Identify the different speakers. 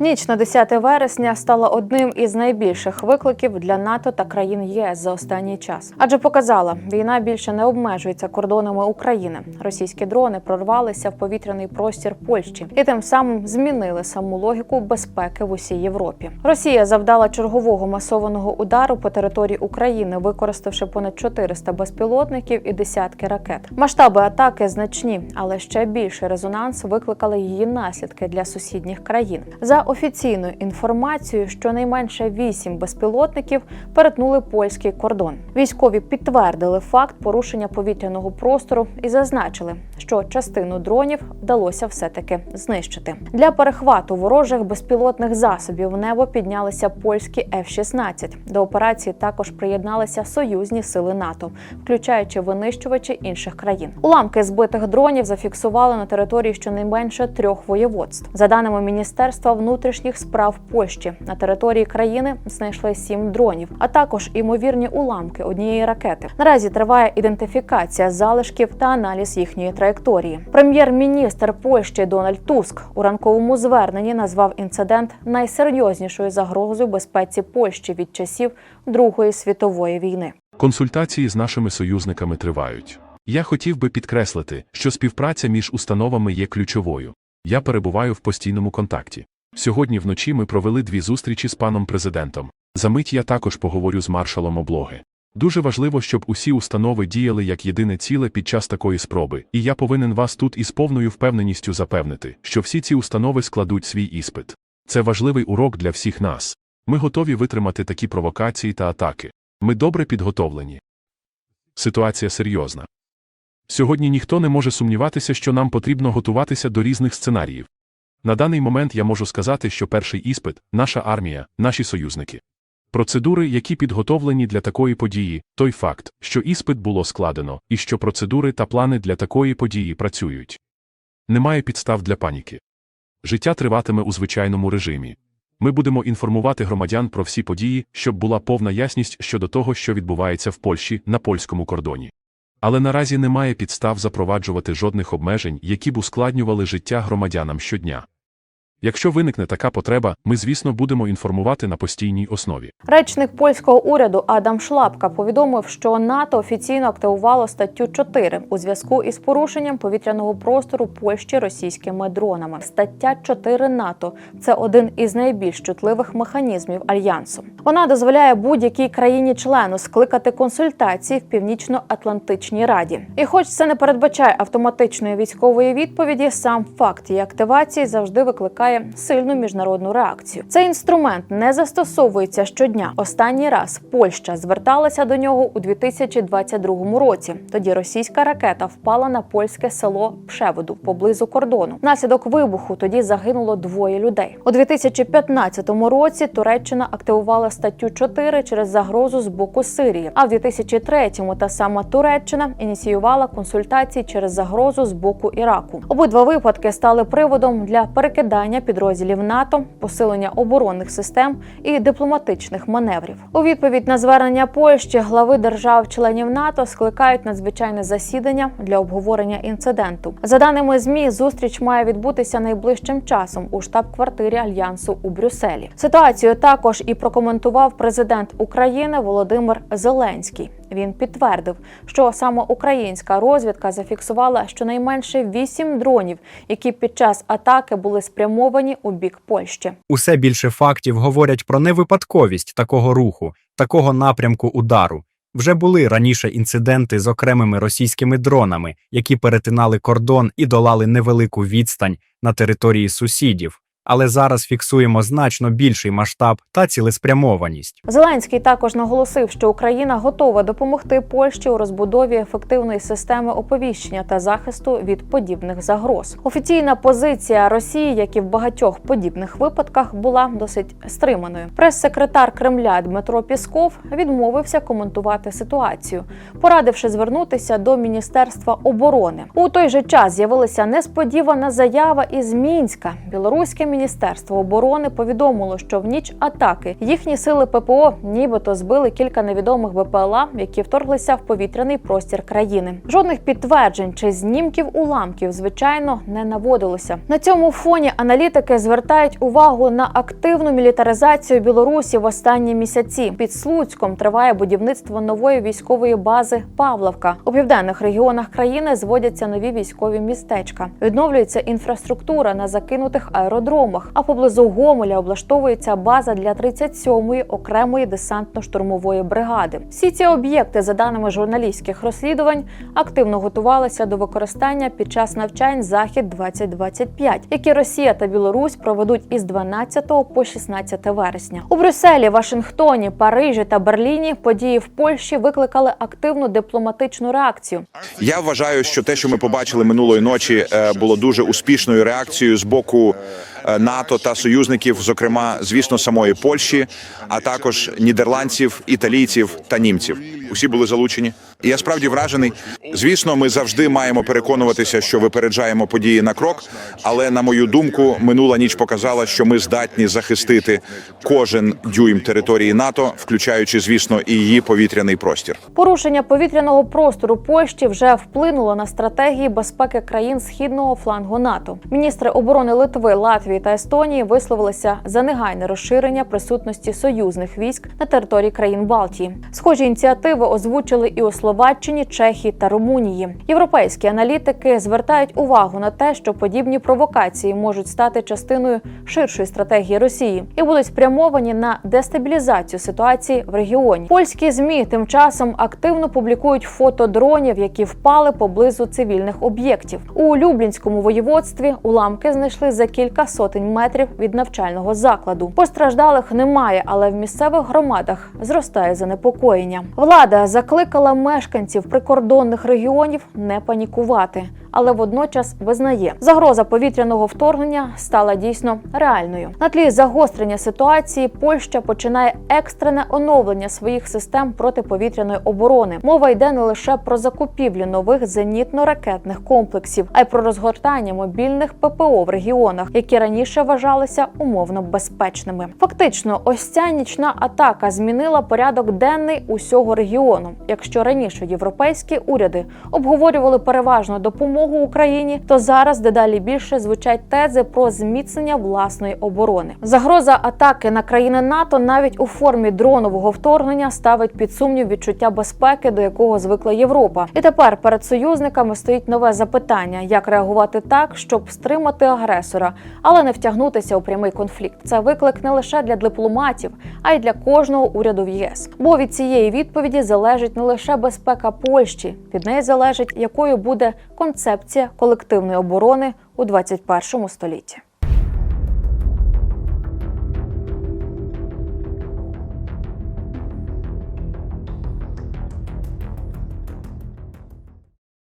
Speaker 1: Ніч на 10 вересня стала одним із найбільших викликів для НАТО та країн ЄС за останній час, адже показала, війна більше не обмежується кордонами України. Російські дрони прорвалися в повітряний простір Польщі і тим самим змінили саму логіку безпеки в усій Європі. Росія завдала чергового масованого удару по території України, використавши понад 400 безпілотників і десятки ракет. Масштаби атаки значні, але ще більший резонанс викликали її наслідки для сусідніх країн. За офіційною інформацією, щонайменше вісім безпілотників перетнули польський кордон. Військові підтвердили факт порушення повітряного простору і зазначили, що частину дронів вдалося все-таки знищити. Для перехвату ворожих безпілотних засобів в небо піднялися польські F-16. До операції також приєдналися союзні сили НАТО, включаючи винищувачі інших країн. Уламки збитих дронів зафіксували на території щонайменше трьох воєводств. За даними міністерства внутрішніх справ Польщі, на території країни знайшли сім дронів, а також імовірні уламки однієї ракети. Наразі триває ідентифікація залишків та аналіз їхньої траєкторії. Прем'єр-міністр Польщі Дональд Туск у ранковому зверненні назвав інцидент найсерйознішою загрозою безпеці Польщі від часів Другої світової війни.
Speaker 2: Консультації з нашими союзниками тривають. Я хотів би підкреслити, що співпраця між установами є ключовою. Я перебуваю в постійному контакті. Сьогодні вночі ми провели дві зустрічі з паном президентом. Замить я також поговорю з маршалом облоги. Дуже важливо, щоб усі установи діяли як єдине ціле під час такої спроби, і я повинен вас тут із повною впевненістю запевнити, що всі ці установи складуть свій іспит. Це важливий урок для всіх нас. Ми готові витримати такі провокації та атаки. Ми добре підготовлені. Ситуація серйозна. Сьогодні ніхто не може сумніватися, що нам потрібно готуватися до різних сценаріїв. На даний момент я можу сказати, що перший іспит наша армія, наші союзники. Процедури, які підготовлені для такої події, той факт, що іспит було складено, і що процедури та плани для такої події працюють. Немає підстав для паніки. Життя триватиме у звичайному режимі. Ми будемо інформувати громадян про всі події, щоб була повна ясність щодо того, що відбувається в Польщі на польському кордоні. Але наразі немає підстав запроваджувати жодних обмежень, які б ускладнювали життя громадянам щодня. Якщо виникне така потреба, ми, звісно, будемо інформувати на постійній основі.
Speaker 1: Речник польського уряду Адам Шлапка повідомив, що НАТО офіційно активувало статтю 4 у зв'язку із порушенням повітряного простору Польщі російськими дронами. Стаття 4 НАТО це один із найбільш чутливих механізмів альянсу. Вона дозволяє будь-якій країні-члену скликати консультації в північно-атлантичній раді. І, хоч це не передбачає автоматичної військової відповіді, сам факт її активації завжди викликає сильну міжнародну реакцію. Цей інструмент не застосовується щодня. Останній раз Польща зверталася до нього у 2022 році. Тоді російська ракета впала на польське село Пшеводу поблизу кордону. Внаслідок вибуху тоді загинуло двоє людей. У 2015 році Туреччина активувала статтю 4 через загрозу з боку Сирії. А в 2003-му та сама Туреччина ініціювала консультації через загрозу з боку Іраку. Обидва випадки стали приводом для перекидання підрозділів НАТО, посилення оборонних систем і дипломатичних маневрів. У відповідь на звернення Польщі глави держав-членів НАТО скликають надзвичайне засідання для обговорення інциденту. За даними змі, зустріч має відбутися найближчим часом у штаб-квартирі альянсу у Брюсселі. Ситуацію також і прокоментував президент України Володимир Зеленський. Він підтвердив, що саме українська розвідка зафіксувала щонайменше вісім дронів, які під час атаки були спрямовані у бік Польщі.
Speaker 3: Усе більше фактів говорять про невипадковість такого руху, такого напрямку удару. Вже були раніше інциденти з окремими російськими дронами, які перетинали кордон і долали невелику відстань на території сусідів. Але зараз фіксуємо значно більший масштаб та цілеспрямованість.
Speaker 1: Зеленський також наголосив, що Україна готова допомогти Польщі у розбудові ефективної системи оповіщення та захисту від подібних загроз. Офіційна позиція Росії, як і в багатьох подібних випадках, була досить стриманою. Прес-секретар Кремля Дмитро Пісков відмовився коментувати ситуацію, порадивши звернутися до Міністерства оборони. У той же час з'явилася несподівана заява із Мінська. Білоруське міністерство оборони повідомило, що в ніч атаки їхні сили ППО нібито збили кілька невідомих БПЛА, які вторглися в повітряний простір країни. Жодних підтверджень чи знімків уламків, звичайно, не наводилося. На цьому фоні аналітики звертають увагу на активну мілітаризацію Білорусі в останні місяці. Під Слуцьком триває будівництво нової військової бази Павловка. У південних регіонах країни зводяться нові військові містечка. Відновлюється інфраструктура на закинутих аеродромах. А поблизу Гомеля облаштовується база для 37-ї окремої десантно-штурмової бригади. Всі ці об'єкти, за даними журналістських розслідувань, активно готувалися до використання під час навчань Захід 2025 які Росія та Білорусь проведуть із 12 по 16 вересня. У Брюсселі, Вашингтоні, Парижі та Берліні події в Польщі викликали активну дипломатичну реакцію.
Speaker 4: Я вважаю, що те, що ми побачили минулої ночі, е, було дуже успішною реакцією з боку НАТО та союзників, зокрема, звісно, самої Польщі, а також нідерландців, італійців та німців. Усі були залучені. І я справді вражений. Звісно, ми завжди маємо переконуватися, що випереджаємо події на крок. Але на мою думку, минула ніч показала, що ми здатні захистити кожен дюйм території НАТО, включаючи, звісно, і її повітряний простір.
Speaker 1: Порушення повітряного простору Польщі вже вплинуло на стратегії безпеки країн східного флангу НАТО. Міністри оборони Литви, Латвії та Естонії висловилися за негайне розширення присутності союзних військ на території країн Балтії. Схожі ініціативи озвучили і у Словаччині, Чехії та Румунії. Європейські аналітики звертають увагу на те, що подібні провокації можуть стати частиною ширшої стратегії Росії і будуть спрямовані на дестабілізацію ситуації в регіоні. Польські змі тим часом активно публікують фото дронів, які впали поблизу цивільних об'єктів. У Люблінському воєводстві уламки знайшли за кілька сотень метрів від навчального закладу. Постраждалих немає, але в місцевих громадах зростає занепокоєння. Влада закликала мешканців прикордонних регіонів не панікувати. Але водночас визнає, загроза повітряного вторгнення стала дійсно реальною. На тлі загострення ситуації Польща починає екстрене оновлення своїх систем протиповітряної оборони. Мова йде не лише про закупівлю нових зенітно-ракетних комплексів, а й про розгортання мобільних ППО в регіонах, які раніше вважалися умовно безпечними. Фактично, ось ця нічна атака змінила порядок денний усього регіону. Якщо раніше європейські уряди обговорювали переважно допомогу Україні, то зараз дедалі більше звучать тези про зміцнення власної оборони. Загроза атаки на країни НАТО навіть у формі дронового вторгнення ставить під сумнів відчуття безпеки, до якого звикла Європа. І тепер перед союзниками стоїть нове запитання: як реагувати так, щоб стримати агресора, але не втягнутися у прямий конфлікт. Це виклик не лише для дипломатів, а й для кожного уряду в ЄС. Бо від цієї відповіді залежить не лише безпека Польщі, від неї залежить, якою буде концепція колективної оборони у 21 столітті.